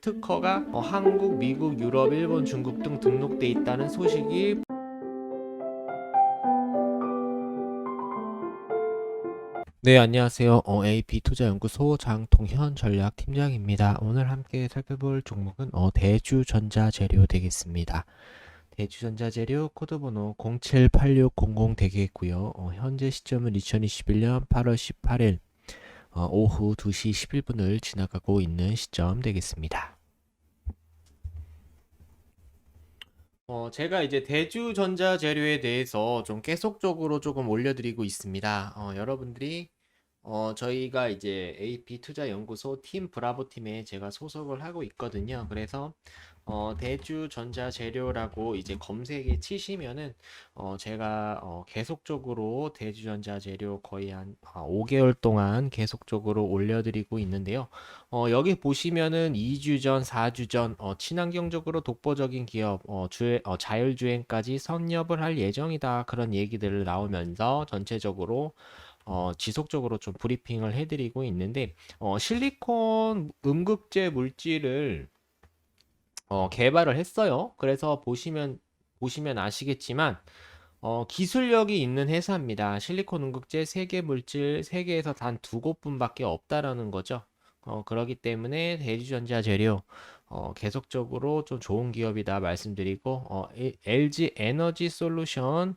특허가 어, 한국, 미국, 유럽, 일본, 중국 등 등록돼 있다는 소식이 네, 안녕하세요. 어, AP 투자연구소 장동현 전략팀장입니다. 오늘 함께 살펴볼 종목은 어, 대주전자재료 되겠습니다. 대주전자재료 코드번호 078600 되겠고요. 어, 현재 시점은 2021년 8월 18일 어, 오후 2시 11분을 지나가고 있는 시점 되겠습니다. 어, 제가 이제 대주 전자 재료에 대해서 좀 계속적으로 조금 올려드리고 있습니다. 어, 여러분들이 어, 저희가 이제 AP 투자 연구소 팀 브라보 팀에 제가 소속을 하고 있거든요. 그래서 어, 대주전자재료라고 이제 검색에 치시면은 어, 제가 어, 계속적으로 대주전자재료 거의 한 아, 5개월 동안 계속적으로 올려드리고 있는데요. 어, 여기 보시면은 2주 전, 4주 전 어, 친환경적으로 독보적인 기업 어, 주, 어, 자율주행까지 선nhập을 할 예정이다 그런 얘기들을 나오면서 전체적으로 어, 지속적으로 좀 브리핑을 해드리고 있는데 어, 실리콘 음극재 물질을 어, 개발을 했어요. 그래서 보시면 보시면 아시겠지만 어, 기술력이 있는 회사입니다. 실리콘 음극재 세계 물질 세계에서 단 두 곳뿐밖에 없다라는 거죠. 어, 그렇기 때문에 대주전자 재료 어, 계속적으로 좀 좋은 기업이다 말씀드리고 어, LG 에너지 솔루션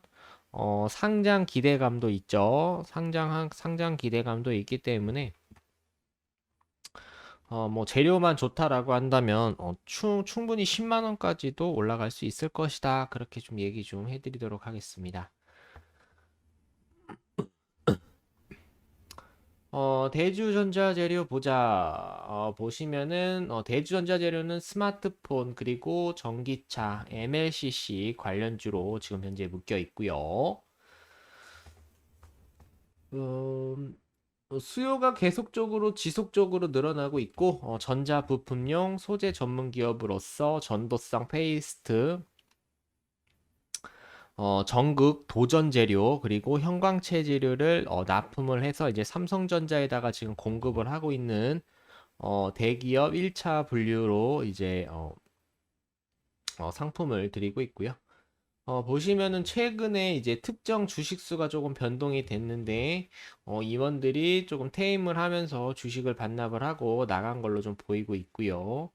어, 상장 기대감도 있죠. 상장 상장 기대감도 있기 때문에 어, 뭐 재료만 좋다라고 한다면 어, 충, 충분히 10만 원까지도 올라갈 수 있을 것이다. 그렇게 좀 얘기 좀 해드리도록 하겠습니다. 어, 대주전자재료 보자. 어, 보시면은 어, 대주전자재료는 스마트폰 그리고 전기차, MLCC 관련주로 지금 현재 묶여 있고요. 음, 어, 수요가 계속적으로 지속적으로 늘어나고 있고 어, 전자 부품용 소재 전문 기업으로서 전도성 페이스트, 어, 전극 도전 재료 그리고 형광체 재료를 어, 납품을 해서 이제 삼성전자에다가 지금 공급을 하고 있는 어, 대기업 1차 분류로 이제 어, 어, 상품을 드리고 있고요. 어, 보시면은 최근에 이제 특정 주식수가 조금 변동이 됐는데 어, 임원들이 조금 퇴임을 하면서 주식을 반납을 하고 나간 걸로 좀 보이고 있고요.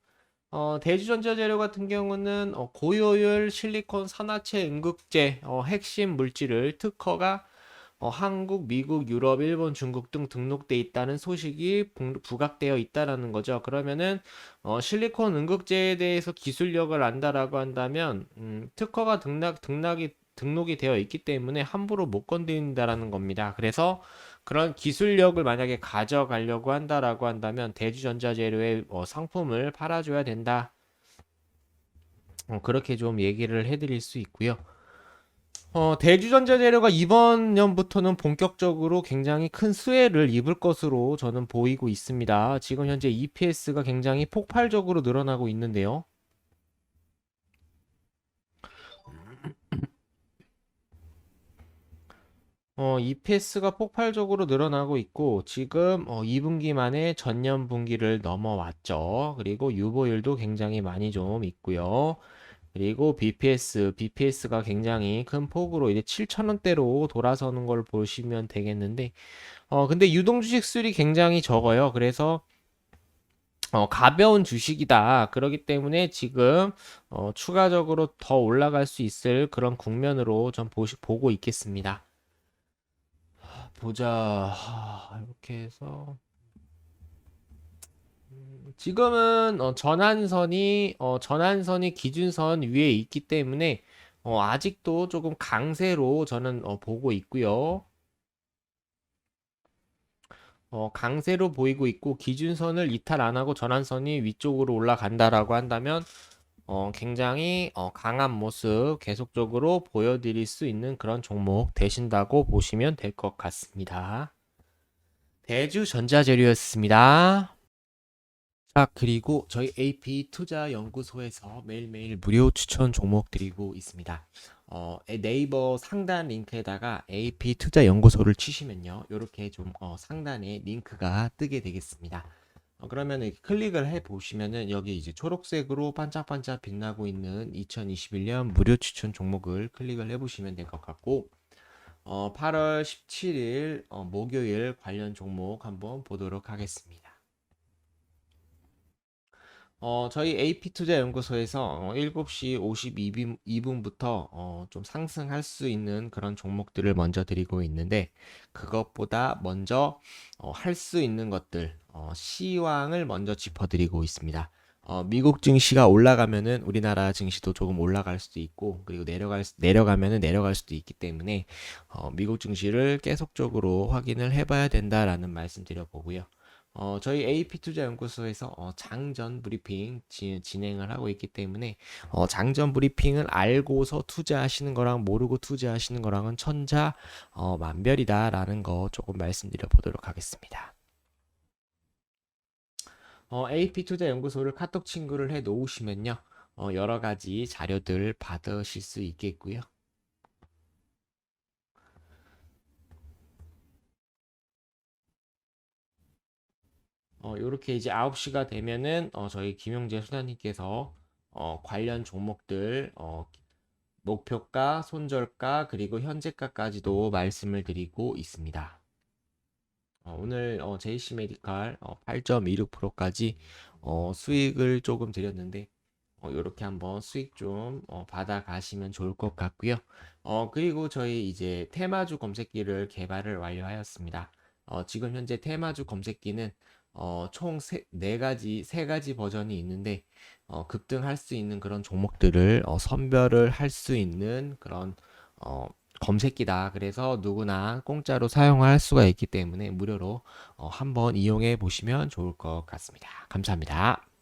어, 대주전자재료 같은 경우는 어, 고효율 실리콘 산화체 음극재 어, 핵심 물질을 특허가 어, 한국, 미국, 유럽, 일본, 중국 등 등록돼 있다는 소식이 부- 부각되어 있다라는 거죠. 그러면은 어, 실리콘 음극재에 대해서 기술력을 안다라고 한다면 음, 특허가 등락 등락이 등록이 되어 있기 때문에 함부로 못 건드린다라는 겁니다. 그래서 그런 기술력을 만약에 가져가려고 한다라고 한다면 대주전자재료의 어, 상품을 팔아줘야 된다. 어, 그렇게 좀 얘기를 해드릴 수 있고요. 어, 대주전자 재료가 이번 년부터는 본격적으로 굉장히 큰 수혜를 입을 것으로 저는 보이고 있습니다. 지금 현재 EPS가 굉장히 폭발적으로 늘어나고 있는데요. 어, EPS가 폭발적으로 늘어나고 있고 지금 어, 2분기 만에 전년 분기를 넘어왔죠. 그리고 유보율도 굉장히 많이 좀 있고요. 그리고 BPS, BPS가 굉장히 큰 폭으로 이제 7,000원대로 돌아서는 걸 보시면 되겠는데, 어, 근데 유동 주식 수율이 굉장히 적어요. 그래서, 어, 가벼운 주식이다. 그렇기 때문에 지금, 어, 추가적으로 더 올라갈 수 있을 그런 국면으로 전 보시, 보고 있겠습니다. 보자. 하, 이렇게 해서. 지금은 어, 전환선이 어, 전환선이 기준선 위에 있기 때문에 어, 아직도 조금 강세로 저는 어, 보고 있고요. 어, 강세로 보이고 있고 기준선을 이탈 안 하고 전환선이 위쪽으로 올라간다라고 한다면 어, 굉장히 어, 강한 모습 계속적으로 보여드릴 수 있는 그런 종목 되신다고 보시면 될 것 같습니다. 대주 전자재료였습니다. 자, 그리고 저희 AP 투자 연구소에서 매일매일 무료 추천 종목 드리고 있습니다. 어, 네이버 상단 링크에다가 AP 투자 연구소를 치시면요. 이렇게 좀 어, 상단에 링크가 뜨게 되겠습니다. 어, 그러면 클릭을 해 보시면은 여기 이제 초록색으로 반짝반짝 빛나고 있는 2021년 무료 추천 종목을 클릭을 해 보시면 될 것 같고 어, 8월 17일 어, 목요일 관련 종목 한번 보도록 하겠습니다. 어, 저희 AP투자연구소에서 어, 7시 52분부터 어, 좀 상승할 수 있는 그런 종목들을 먼저 드리고 있는데 그것보다 먼저 어, 할 수 있는 것들 어, 시황을 먼저 짚어드리고 있습니다. 어, 미국 증시가 올라가면은 우리나라 증시도 조금 올라갈 수도 있고 그리고 내려갈 수- 내려가면은 내려갈 수도 있기 때문에 어, 미국 증시를 계속적으로 확인을 해봐야 된다라는 말씀 드려 보고요. 어, 저희 AP투자연구소에서 어, 장전 브리핑 지- 진행을 하고 있기 때문에 어, 장전 브리핑을 알고서 투자하시는 거랑 모르고 투자하시는 거랑은 천자 어, 만별이다라는 거 조금 말씀드려 보도록 하겠습니다. 어, AP투자연구소를 카톡 친구를 해 놓으시면요. 어, 여러 가지 자료들 받으실 수 있겠고요. 어, 요렇게 이제 9시가 되면은 어, 저희 김용재 수사님께서 어, 관련 종목들 어, 목표가, 손절가, 그리고 현재가까지도 말씀을 드리고 있습니다. 어, 오늘 어, JC 메디칼 어, 8.26%까지 어, 수익을 조금 드렸는데 어, 이렇게 한번 수익 좀 어, 받아 가시면 좋을 것 같고요. 어, 그리고 저희 이제 테마주 검색기를 개발을 완료하였습니다. 어, 지금 현재 테마주 검색기는 어, 총네 가지, 세 가지 버전이 있는데 어, 급등할 수 있는 그런 종목들을 어, 선별을 할 수 있는 그런 어, 검색기다. 그래서 누구나 공짜로 사용할 수가 있기 때문에 무료로 어, 한번 이용해 보시면 좋을 것 같습니다. 감사합니다.